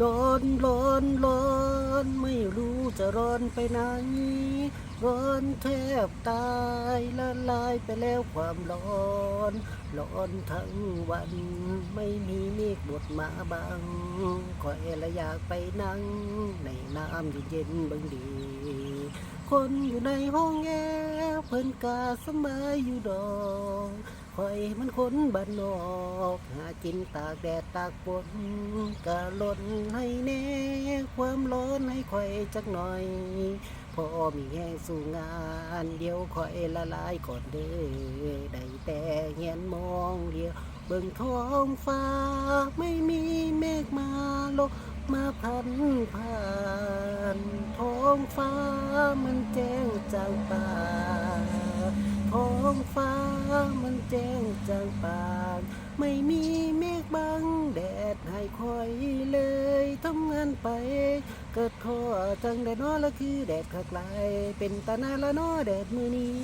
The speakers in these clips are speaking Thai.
ร้อนร้อนร้อนไม่รู้จะร้อนไปไหน ร้อนแทบตายละลายไปแล้วความร้อน ร้อนทั้งวัน ไม่มีเมฆบดมาบังคอยละอยากไปนั่ง ในน้ำเย็นๆบางดี คนอยู่ในห้องแอร์เพิ่นกาสมัยอยู่ดอก คอยมันคนบ้านนอก หากินตากแดดตากฝนกะลดให้แน่ความร้อนให้คอยจักหน่อยพอมีแห้งสู่งาน เดียวคอยละลายก่อนเด้อได้แต่เงียนมองเดียว เบิ่งท้องฟ้า ไม่มีเมฆมาลบมาพันผ่าน ท้องฟ้ามันแจ้งจางป่าท้องฟ้า มันแจ้งจางปางไม่มีเมฆบังแดดให้คอยเลยทำงานไป เกิดข้อจังแดดน้อละคือแดดขักลายเป็นตาหนาละน้อแดดมือนี้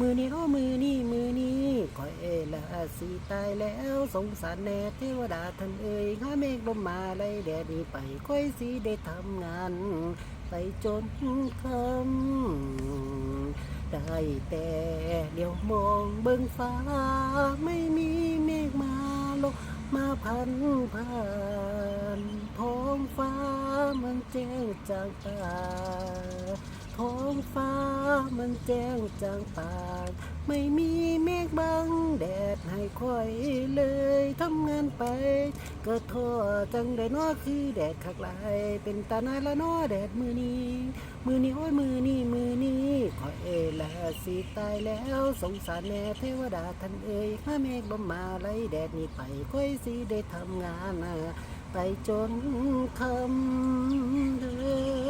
มือนี้โอ้มือนี้มือนี้คอยเอละสีตายแล้วสงสารแน่เทวดาท่านเอ่ยข้าเมฆลมมาไล่แดดนี้ไปค่อยสีได้ทำงานไปจนคำ ได้แต่เดี๋ยวมองเบิ่งฟ้า ไม่มีเมฆมาลงมาพันผ่านท้องฟ้ามันแจ้งจางตาท้องฟ้ามันแจ้งจางปาไม่มีเมฆบังแดดให้ค่อยเลยทำงานไปกิดโทษจังได้นอคือแดดขักหลายเป็นตาหนาละนอแดดมือนี้ มือนี้โอ้ยมือนี้ เอ๋ยละสิตายแล้วสงสารแม่เทวดาท่านเอ๋ยข้าเมฆบ่มาไล่แดดนี่ไปค่อยสิได้ทำงาน ไปจนคำเดือ